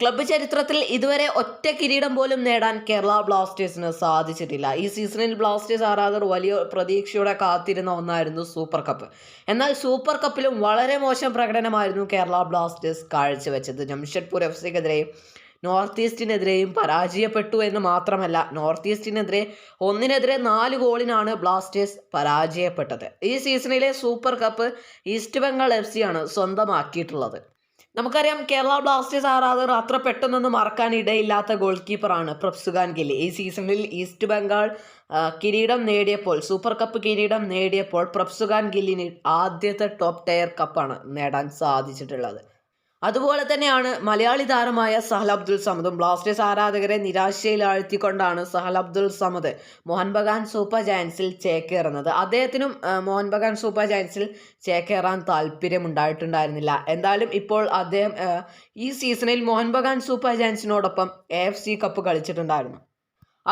Club ചരിത്രത്തിൽ ഇതുവരെ ഒറ്റ കിരീടം പോലും നേടാൻ കേരള ബ്ലാസ്റ്റേഴ്സിന് സാധിച്ചിട്ടില്ല. ഈ സീസണിൽ ബ്ലാസ്റ്റേഴ്സ് ആരാധകർ വലിയ പ്രതീക്ഷയോടെ കാത്തിരുന്ന ഒന്നായിരുന്നു സൂപ്പർ കപ്പ്. എന്നാൽ സൂപ്പർ കപ്പിലും വളരെ മോശം പ്രകടനമായിരുന്നു കേരള ബ്ലാസ്റ്റേഴ്സ് കാഴ്ചവെച്ചത്. ജംഷഡ്പൂർ എഫ് സിക്കെതിരെയും നോർത്ത് ഈസ്റ്റിനെതിരെയും പരാജയപ്പെട്ടു എന്ന് മാത്രമല്ല നോർത്ത് ഈസ്റ്റിനെതിരെ ഒന്നിനെതിരെ നാല് ഗോളിനാണ് ബ്ലാസ്റ്റേഴ്സ് പരാജയപ്പെട്ടത്. ഈ സീസണിലെ Super Cup East Bengal F സിയാണ് സ്വന്തമാക്കിയിട്ടുള്ളത്. നമുക്കറിയാം കേരള ബ്ലാസ്റ്റേഴ്സ് ആരാധകർ അത്ര പെട്ടെന്നൊന്നും മറക്കാൻ ഇടയില്ലാത്ത ഗോൾ കീപ്പറാണ് പ്രപ്സുഖാൻ ഗില്ലി ഈ സീസണിൽ ഈസ്റ്റ് ബംഗാൾ കിരീടം നേടിയപ്പോൾ സൂപ്പർ കപ്പ് കിരീടം നേടിയപ്പോൾ പ്രപ്സുഖാൻ ഗില്ലിന് ആദ്യത്തെ ടോപ്പ് ടയർ കപ്പാണ് നേടാൻ സാധിച്ചിട്ടുള്ളത്. അതുപോലെ തന്നെയാണ് മലയാളി താരമായ സഹൽ അബ്ദുൽ സമദും ബ്ലാസ്റ്റേഴ്സ് ആരാധകരെ നിരാശയിൽ ആഴ്ത്തിക്കൊണ്ടാണ് സഹൽ അബ്ദുൽ സമദ് മോഹൻ ബഗാൻ സൂപ്പർ ജയൻസിൽ ചേക്കേറുന്നത്. അദ്ദേഹത്തിനും മോഹൻ ബഗാൻ സൂപ്പർ ജയൻസിൽ ചേക്കേറാൻ താല്പര്യമുണ്ടായിട്ടുണ്ടായിരുന്നില്ല. എന്തായാലും ഇപ്പോൾ അദ്ദേഹം ഈ സീസണിൽ മോഹൻ ബഗാൻ സൂപ്പർ ജയൻസിനോടൊപ്പം എഫ് സി കപ്പ് കളിച്ചിട്ടുണ്ടായിരുന്നു.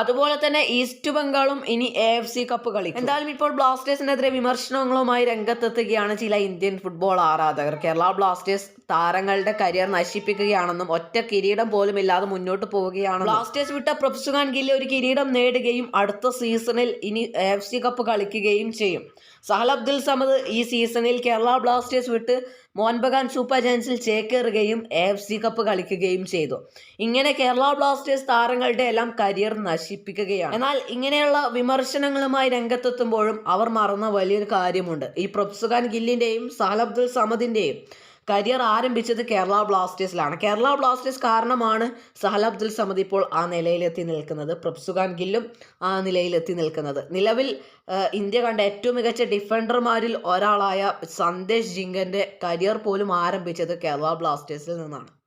അതുപോലെ തന്നെ ഈസ്റ്റ് ബംഗാളും ഇനി എ എഫ് സി കപ്പ് കളിക്കും. എന്തായാലും ഇപ്പോൾ ബ്ലാസ്റ്റേഴ്സിനെതിരെ വിമർശനങ്ങളുമായി രംഗത്തെത്തുകയാണ് ചില ഇന്ത്യൻ ഫുട്ബോൾ ആരാധകർ. കേരള ബ്ലാസ്റ്റേഴ്സ് താരങ്ങളുടെ കരിയർ നശിപ്പിക്കുകയാണെന്നും ഒറ്റ കിരീടം പോലും ഇല്ലാതെ മുന്നോട്ട് പോവുകയാണ് ബ്ലാസ്റ്റേഴ്സ് വിട്ട പ്രൊഫ്സുഖാൻ ഗില്ല് ഒരു കിരീടം നേടുകയും അടുത്ത സീസണിൽ ഇനി എഫ് സി കപ്പ് കളിക്കുകയും ചെയ്യും. സഹൽ അബ്ദുൽ സമദ് ഈ സീസണിൽ കേരള ബ്ലാസ്റ്റേഴ്സ് വിട്ട് മോഹൻബഗാൻ സൂപ്പർ ജയൻസിൽ ചേക്കേറുകയും എഫ് സി കപ്പ് കളിക്കുകയും ചെയ്തു. ഇങ്ങനെ കേരള ബ്ലാസ്റ്റേഴ്സ് താരങ്ങളുടെ എല്ലാം കരിയർ നശിപ്പിക്കുകയാണ്. എന്നാൽ ഇങ്ങനെയുള്ള വിമർശനങ്ങളുമായി രംഗത്തെത്തുമ്പോഴും അവർ മറന്ന വലിയൊരു കാര്യമുണ്ട്. ഈ പ്രൊഫ്സുഖാൻ ഗില്ലിന്റെയും സഹൽ അബ്ദുൽ സമദിന്റെയും കരിയർ ആരംഭിച്ചത് കേരള ബ്ലാസ്റ്റേഴ്സിലാണ്. കേരള ബ്ലാസ്റ്റേഴ്സ് കാരണമാണ് സഹൽ അബ്ദുൽ സമദ് ഇപ്പോൾ ആ നിലയിലെത്തി നിൽക്കുന്നത്. പ്രപ്സുഖാൻ ഗില്ലും ആ നിലയിലെത്തി നിൽക്കുന്നത്. നിലവിൽ ഇന്ത്യ കണ്ട ഏറ്റവും മികച്ച ഡിഫൻഡർമാരിൽ ഒരാളായ സന്ദേശ് ജിങ്കന്റെ കരിയർ പോലും ആരംഭിച്ചത് കേരള ബ്ലാസ്റ്റേഴ്സിൽ നിന്നാണ്.